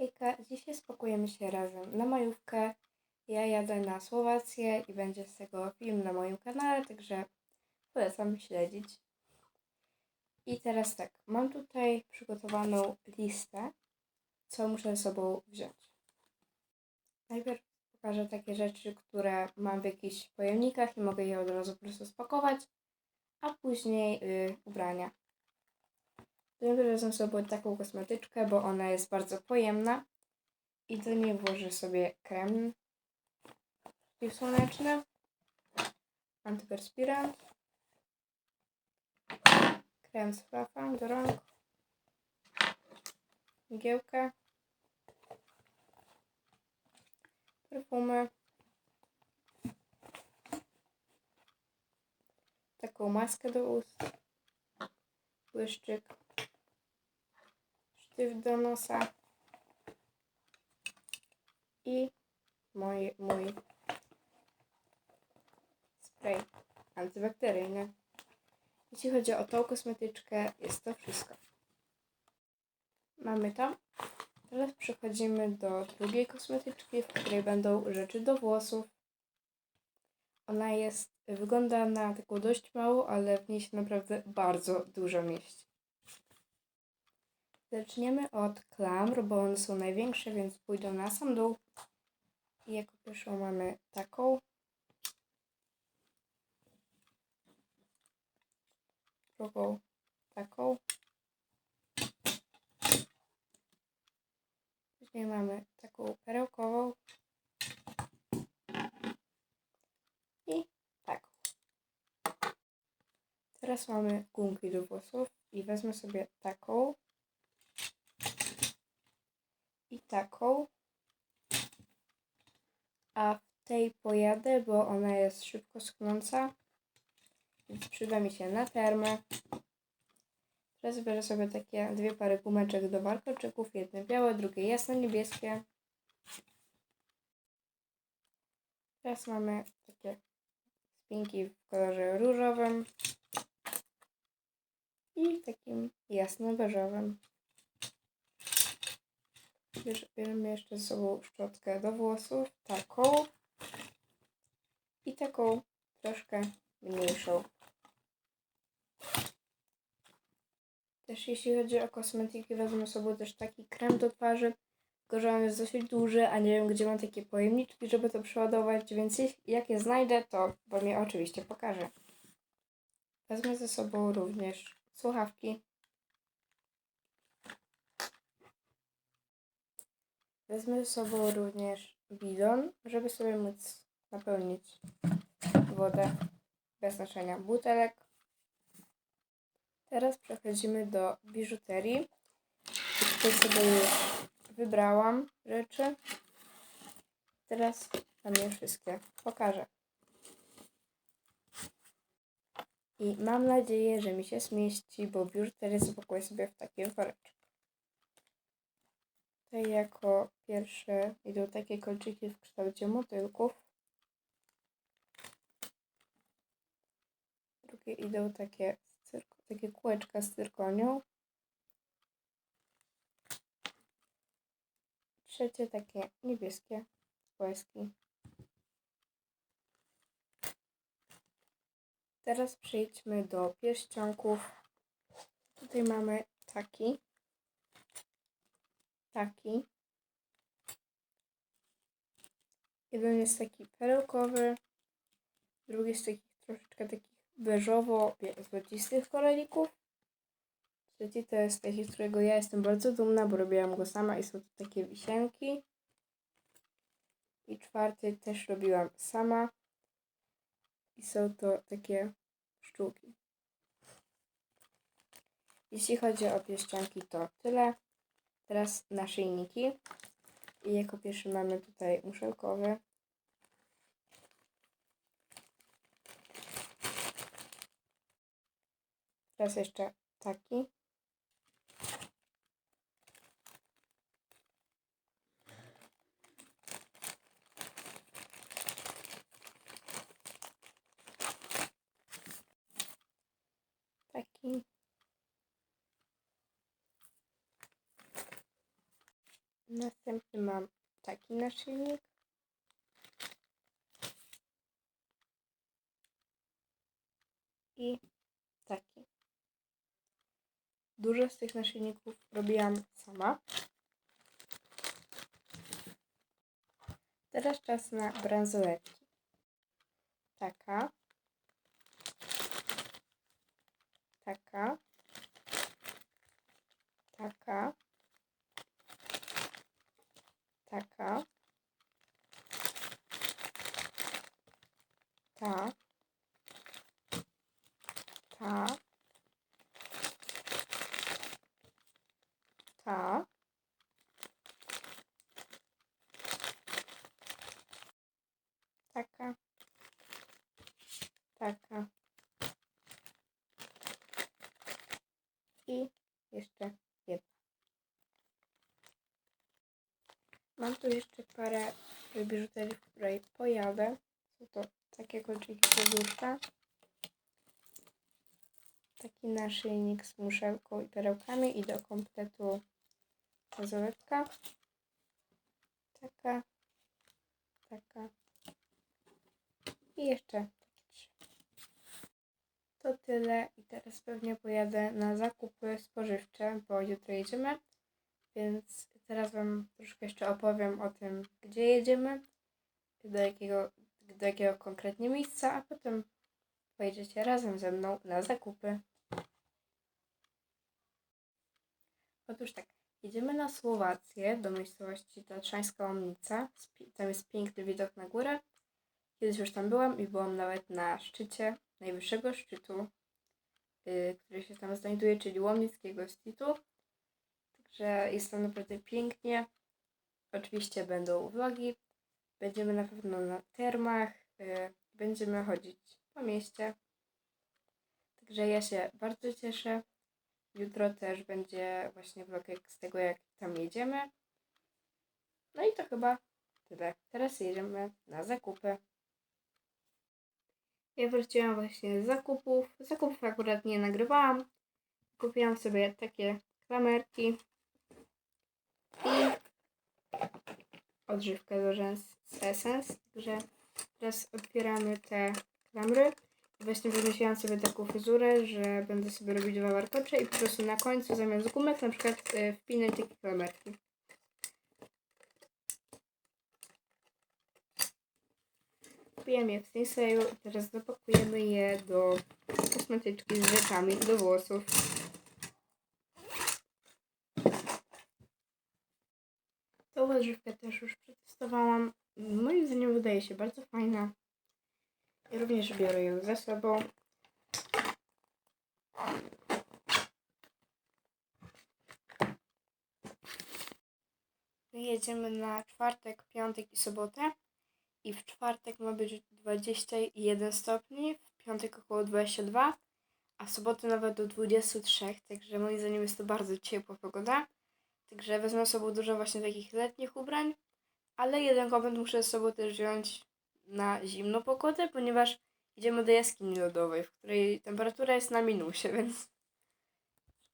Hejka, dzisiaj spakujemy się razem na majówkę. Ja jadę na Słowację i będzie z tego film na moim kanale, także polecam śledzić. I teraz tak, mam tutaj przygotowaną listę, co muszę ze sobą wziąć. Najpierw pokażę takie rzeczy, które mam w jakichś pojemnikach i mogę je od razu po prostu spakować, a później y, ubrania. Wezmę sobie taką kosmetyczkę, bo ona jest bardzo pojemna. I do niej włożę sobie krem przeciwsłoneczny, antyperspirant, krem z flafa do rąk, mgiełkę, perfumy, taką maskę do ust, błyszczyk, sztyw do nosa i mój, mój spray antybakteryjny. Jeśli chodzi o tą kosmetyczkę, jest to wszystko. Mamy to. Teraz przechodzimy do drugiej kosmetyczki, w której będą rzeczy do włosów. Ona jest, wygląda na taką dość małą, ale w niej się naprawdę bardzo dużo mieści. Zaczniemy od klamr, bo one są największe, więc pójdą na sam dół. I jako pierwszą mamy taką. Drugą taką. Później mamy taką perełkową. I taką. Teraz mamy gumki do włosów i wezmę sobie taką i taką. A w tej pojadę, bo ona jest szybko schnąca. Więc przyda mi się na termę. Teraz biorę sobie takie dwie pary gumeczek do warkoczyków. Jedne białe, drugie jasno niebieskie. Teraz mamy takie spinki w kolorze różowym i takim jasno beżowym. Bierz- Bierzemy jeszcze ze sobą szczotkę do włosów, taką i taką troszkę mniejszą. Też jeśli chodzi o kosmetyki, wezmę sobie też taki krem do twarzy, tylko że on jest dosyć duży, a nie wiem gdzie mam takie pojemniczki, żeby to przeładować, więc jak je znajdę, to Wam je oczywiście pokażę. Wezmę ze sobą również słuchawki. Wezmę ze sobą również bidon, żeby sobie móc napełnić wodę bez noszenia butelek. Teraz przechodzimy do biżuterii. Tutaj sobie już wybrałam rzeczy. Teraz Wam je wszystkie pokażę. I mam nadzieję, że mi się zmieści, bo biżuterię zapakuję sobie w taki woreczek. Tutaj jako pierwsze idą takie kolczyki w kształcie motylków. Drugie idą takie, takie kółeczka z cyrkonią. Trzecie takie niebieskie łezki. Teraz przejdźmy do pierścionków. Tutaj mamy taki taki. Jeden jest taki perełkowy, drugi z takich troszeczkę takich beżowo-złocistych koralików. Trzeci to jest taki, z którego ja jestem bardzo dumna, bo robiłam go sama i są to takie wisienki. I czwarty też robiłam sama. I są to takie pszczółki. Jeśli chodzi o pierścionki, to tyle. Teraz naszyjniki. I jako pierwszy mamy tutaj muszelkowy. Teraz jeszcze taki. Taki. Następnie mam taki naszyjnik. I taki. Dużo z tych naszyjników robiłam sama. Teraz czas na bransoletki. Taka. Taka. Taka. Taka. Taka. I jeszcze jedna. Mam tu jeszcze parę biżuterii, w której pojadę. Są to takie kolczyki serduszka. Taki naszyjnik z muszelką i perełkami i do kompletu bransoletka. Taka. Taka. I jeszcze takie trzy. To tyle i teraz pewnie pojadę na zakupy spożywcze, bo jutro jedziemy. Więc teraz Wam troszkę jeszcze opowiem o tym, gdzie jedziemy, do jakiego, do jakiego konkretnie miejsca, a potem pojedziecie razem ze mną na zakupy. Otóż tak, jedziemy na Słowację, do miejscowości Tatrzańska Łomnica. Tam jest piękny widok na górę. Kiedyś już tam byłam i byłam nawet na szczycie najwyższego szczytu, yy, który się tam znajduje, czyli Łomnickiego Szczytu. Także jest tam naprawdę pięknie. Oczywiście będą vlogi. Będziemy na pewno na termach. yy, Będziemy chodzić po mieście. Także ja się bardzo cieszę. Jutro też będzie właśnie vlogek z tego, jak tam jedziemy. No i to chyba tyle. Teraz jedziemy na zakupy. Ja wróciłam właśnie z zakupów. Zakupów akurat nie nagrywałam. Kupiłam sobie takie klamerki i odżywkę do rzęs z Essence. Także teraz otwieramy te klamry. Właśnie wymyśliłam sobie taką fryzurę, że będę sobie robić dwa warkocze i po prostu na końcu zamiast gumek na przykład y, wpinać takie klamerki. Kupiłam je w Sinseju i teraz zapakujemy je do kosmetyczki z rzeczami do włosów. Tą odżywkę też już przetestowałam. Moim zdaniem wydaje się bardzo fajna. I również biorę ją ze sobą. Jedziemy na czwartek, piątek i sobotę. I w czwartek ma być 21 stopni, w piątek około 22, a w sobotę nawet do 23, także moim zdaniem jest to bardzo ciepła pogoda. Także wezmę sobą dużo właśnie takich letnich ubrań, ale jeden komplet muszę z sobą też wziąć na zimną pogodę, ponieważ idziemy do jaskini lodowej, w której temperatura jest na minusie, więc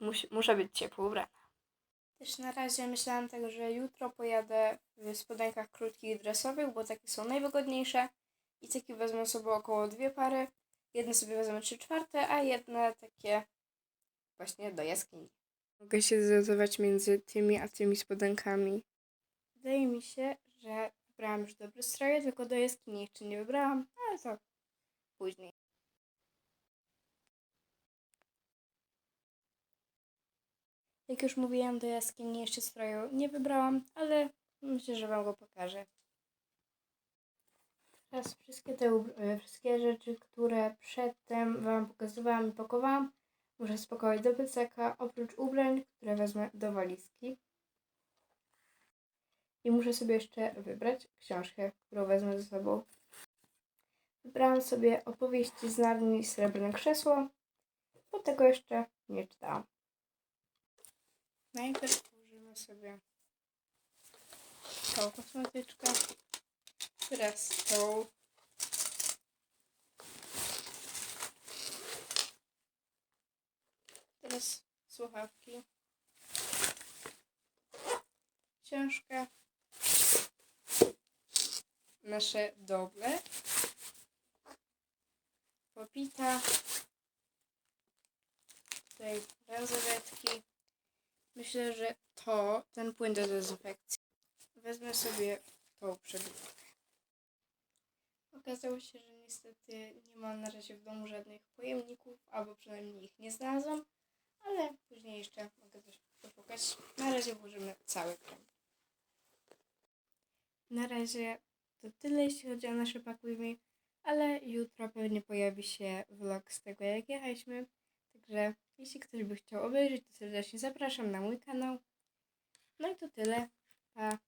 musi, muszę być ciepło ubrana. Też na razie myślałam tak, że jutro pojadę w spodenkach krótkich dresowych, bo takie są najwygodniejsze i takie wezmę sobie około dwie pary. Jedne sobie wezmę trzy czwarte, a jedne takie właśnie do jaskini. Mogę się zdecydować między tymi a tymi spodenkami. Wydaje mi się, że wybrałam już dobre stroje, tylko do jaskini jeszcze nie wybrałam, ale to później. Jak już mówiłam, do jaskini jeszcze stroju nie wybrałam, ale myślę, że Wam go pokażę. Teraz wszystkie te e, wszystkie rzeczy, które przedtem Wam pokazywałam i pakowałam, muszę spakować do plecaka, oprócz ubrań, które wezmę do walizki. I muszę sobie jeszcze wybrać książkę, którą wezmę ze sobą. Wybrałam sobie opowieści z Narni Srebrne Krzesło, bo tego jeszcze nie czytałam. Najpierw włożymy sobie tą kosmetyczkę, teraz tą. Teraz słuchawki. książka. Nasze doble. Popita. Tutaj bransoletki. Myślę, że to, ten płyn do dezynfekcji. Wezmę sobie tą przebiórkę. Okazało się, że niestety nie mam na razie w domu żadnych pojemników, albo przynajmniej ich nie znalazłam, ale później jeszcze mogę coś poszukać. Na razie włożymy cały krem. Na razie to tyle, jeśli chodzi o nasze pakujmy, ale jutro pewnie pojawi się vlog z tego, jak jechaliśmy. Także jeśli ktoś by chciał obejrzeć, to serdecznie zapraszam na mój kanał. No i to tyle. Pa!